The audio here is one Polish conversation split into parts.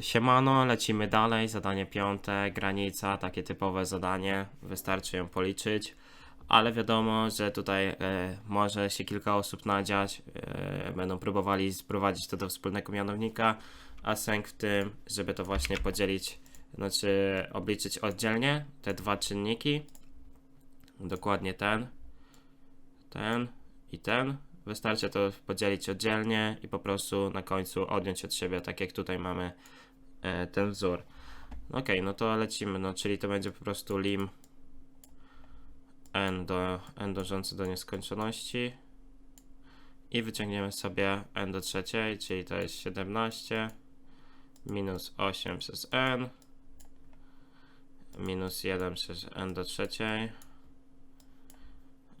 Siemano, lecimy dalej. Zadanie piąte, granica, takie typowe zadanie. Wystarczy ją policzyć. Ale wiadomo, że tutaj e, może się kilka osób nadziać. E, będą próbowali sprowadzić to do wspólnego mianownika. A sęk w tym, żeby to właśnie podzielić, znaczy obliczyć oddzielnie te dwa czynniki. Dokładnie ten, ten i ten. Wystarczy to podzielić oddzielnie i po prostu na końcu odjąć od siebie, tak jak tutaj mamy ten wzór. Ok, no to lecimy, no czyli to będzie po prostu lim n, do, n dążący do nieskończoności i wyciągniemy sobie n do trzeciej, czyli to jest 17 minus 8 przez n minus 1 przez n do trzeciej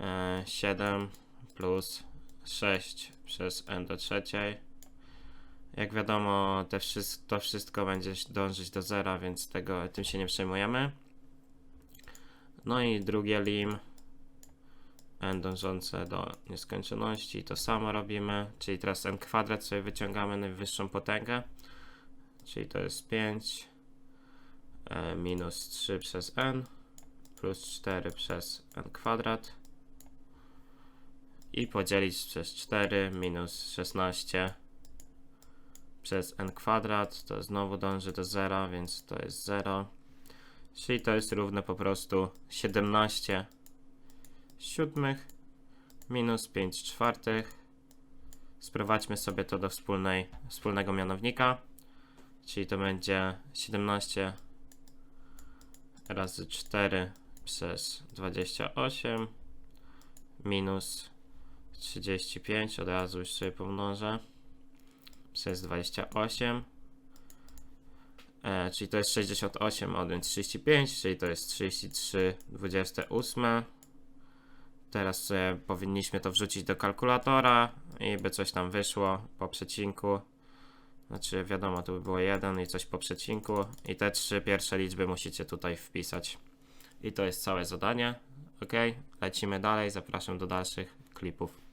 e, 7 plus 6 przez n do trzeciej. Jak wiadomo, te wszystko, to wszystko będzie dążyć do zera, więc tego, tym się nie przejmujemy. No i drugie lim n dążące do nieskończoności, to samo robimy, czyli teraz n kwadrat sobie wyciągamy najwyższą potęgę, czyli to jest 5 e, minus 3 przez n plus 4 przez n kwadrat i podzielić przez 4 minus 16 przez n kwadrat, to znowu dąży do zera, więc to jest 0. Czyli to jest równe po prostu 17 siódmych minus 5 czwartych. Sprowadźmy sobie to do wspólnej, wspólnego mianownika, czyli to będzie 17 razy 4 przez 28 minus 35, od razu już sobie pomnożę przez 28. E, czyli to jest 68 odjąć 35, czyli to jest 33 28. Teraz sobie powinniśmy to wrzucić do kalkulatora i by coś tam wyszło po przecinku. Znaczy wiadomo, tu by było 1 i coś po przecinku. I te trzy pierwsze liczby musicie tutaj wpisać. I to jest całe zadanie. Ok, lecimy dalej. Zapraszam do dalszych klipów.